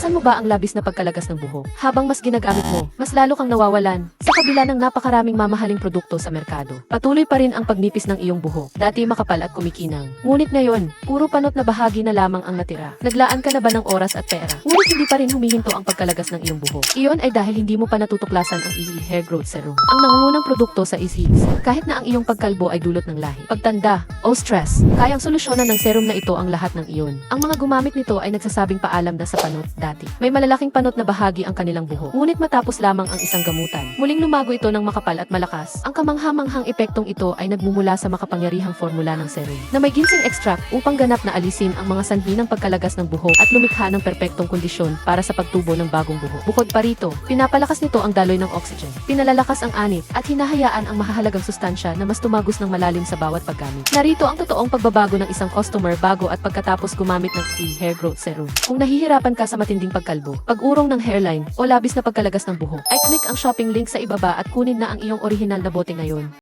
Naranasan mo ba ang labis na pagkalagas ng buhok? Habang mas ginagamit mo, mas lalo kang nawawalan sa kabila ng napakaraming mamahaling produkto sa merkado. Patuloy pa rin ang pagnipis ng iyong buhok. Dati makapal at kumikinang. Ngunit ngayon, puro panot na bahagi na lamang ang natira. Naglaan ka na ba ng oras at pera? Ngunit hindi pa rin humihinto ang pagkalagas ng iyong buhok. Iyon ay dahil hindi mo pa natutuklasan ang EE Hair Growth Serum. Ang nangungunang produkto sa Easeeds. Kahit na ang iyong pagkalbo ay dulot ng lahi, pagtanda, o stress, kayang solusyonan ng serum na ito ang lahat ng iyon. Ang mga gumamit nito ay nagsasabing paalam na sa panot dati. May malalaking panot na bahagi ang kanilang buhok. Ngunit matapos lamang ang isang gamutan, muling lumago ito ng makapal at malakas. Ang kamanghamanghang epektong ito ay nagmumula sa makapangyarihang formula ng serum na may ginseng extract upang ganap na alisin ang mga sanhi ng pagkalagas ng buhok at lumikha ng perpektong kondisyon para sa pagtubo ng bagong buhok. Bukod pa rito, pinapalakas nito ang daloy ng oxygen, pinalalakas ang anit at hinahayaan ang mahahalagang sustansya na mas tumagos ng malalim sa bawat paggamit. Narito ang totoong pagbabago ng isang customer bago at pagkatapos gumamit ng free hair growth serum. Kung nahihirapan ka sa matinding pagkalbo, pag-urong ng hairline o labis na pagkalagas ng buhok, ay click ang shopping link sa ibaba at kunin na ang iyong orihinal na bote ngayon.